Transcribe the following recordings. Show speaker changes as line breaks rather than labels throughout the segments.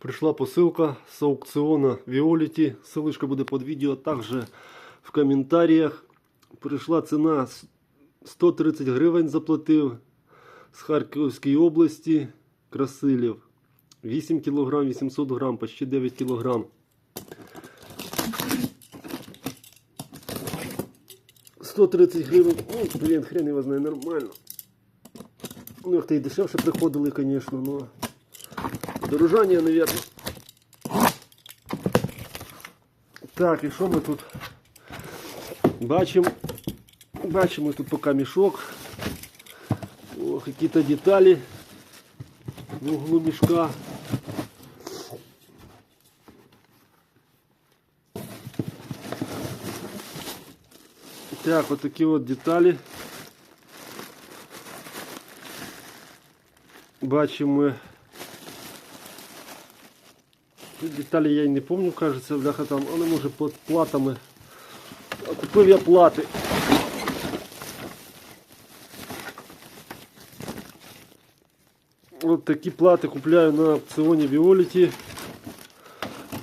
Прийшла посилка з аукціону Violet. Ссылочка буде під відео. Також в коментарях. Прийшла ціна 130 гривень заплатив з Харківської області. Красилів. 8 кг, 800 грам, почти 9 кг. Сто тридцять гривень. Ну, блін, хрен його знає, нормально. Ну, як то і дешевше приходили, звісно, но дорожання, мабуть. Так, і що ми тут бачимо? Бачимо тут поки мішок. Ох, які-то деталі в углу мішка. Так, от такі от деталі. Бачимо. Тут Деталі я й не пам'ятаю, кажеться, бляха там, але може під платами. Купив я плати. От такі плати купляю на аукціоні Violet.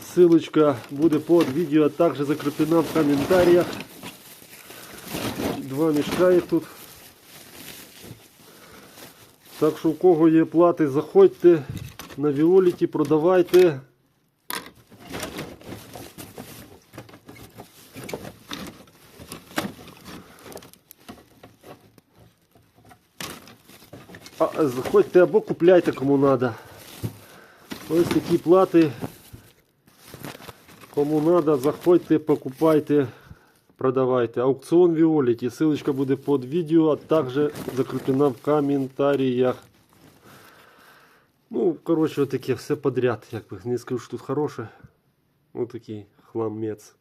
Ссылочка буде под відео, а також закреплена в коментарях. Два мішка їх тут. Так що у кого є плати, заходьте на Violet, продавайте. А, заходьте або купляйте кому треба. Ось такі плати. Кому треба, заходьте, покупайте, продавайте. Аукціон Violet. Ссылочка буде под відео, а також закреплена в коментарях. Ну, коротше, таке все подряд. Якби не скажу, що тут хороше. Ось такий хламець.